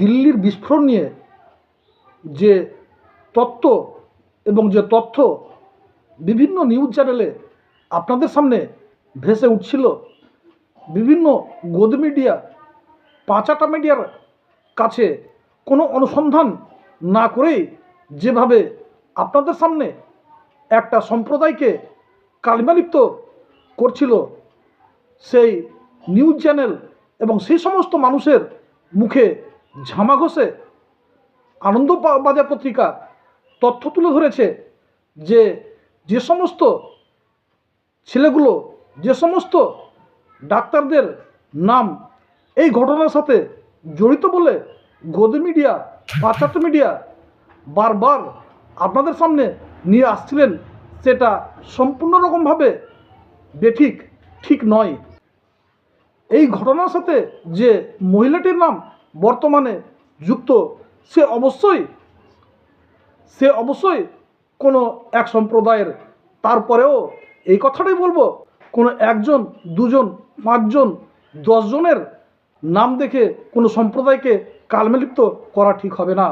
দিল্লির বিস্ফোরণ নিয়ে যে তত্ত্ব এবং যে তথ্য বিভিন্ন নিউজ চ্যানেলে আপনাদের সামনে ভেসে উঠছিল, বিভিন্ন গোদ মিডিয়া, পাঁচাটা মিডিয়ার কাছে কোনো অনুসন্ধান না করেই যেভাবে আপনাদের সামনে একটা সম্প্রদায়কে কালিমালিপ্ত করছিল, সেই নিউজ চ্যানেল এবং সেই সমস্ত মানুষের মুখে ঝামা ঘষে আনন্দ বাজার পত্রিকা তথ্য তুলে ধরেছে যে যে সমস্ত ছেলেগুলো, যে সমস্ত ডাক্তারদের নাম এই ঘটনার সাথে জড়িত বলে গদি মিডিয়া, পাশ্চাত্য মিডিয়া বারবার আপনাদের সামনে নিয়ে আসছিলেন, সেটা সম্পূর্ণ রকমভাবে বেঠিক, ঠিক নয়। এই ঘটনার সাথে যে মহিলাটির নাম বর্তমানে যুক্ত, সে অবশ্যই সে অবশ্যই কোনো এক সম্প্রদায়ের। তারপরেও এই কথাটাই বলব, কোনো একজন, দুজন, পাঁচজন, দশজনের নাম দেখে কোনো সম্প্রদায়কে কালমেলিপ্ত করা ঠিক হবে না।